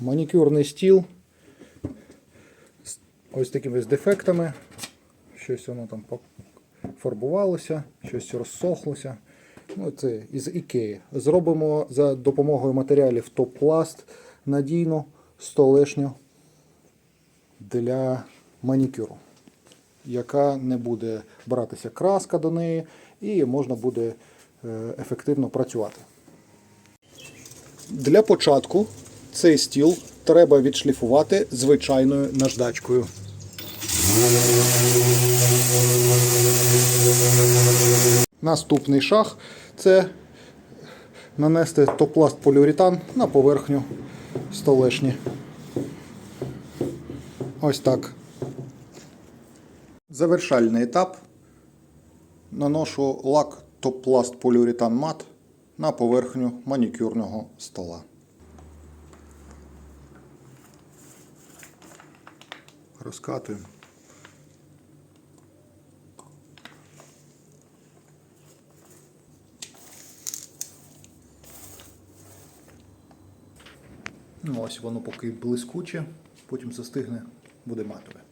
Манікюрний стіл з ось такими з дефектами. Щось воно там фарбувалося, щось розсохлося. Ну, це із Ікеї. Зробимо за допомогою матеріалів топ-пласт надійну столешню для манікюру, яка не буде братися краска до неї і можна буде е, ефективно працювати. Для початку цей стіл треба відшліфувати звичайною наждачкою. Наступний шаг це нанести топласт поліуретан на поверхню столешні. Ось так. Завершальний етап. Наношу лак топласт поліуретан мат на поверхню манікюрного стола. Розкатуємо. Ну, ось воно поки блискуче, потім застигне, буде матове.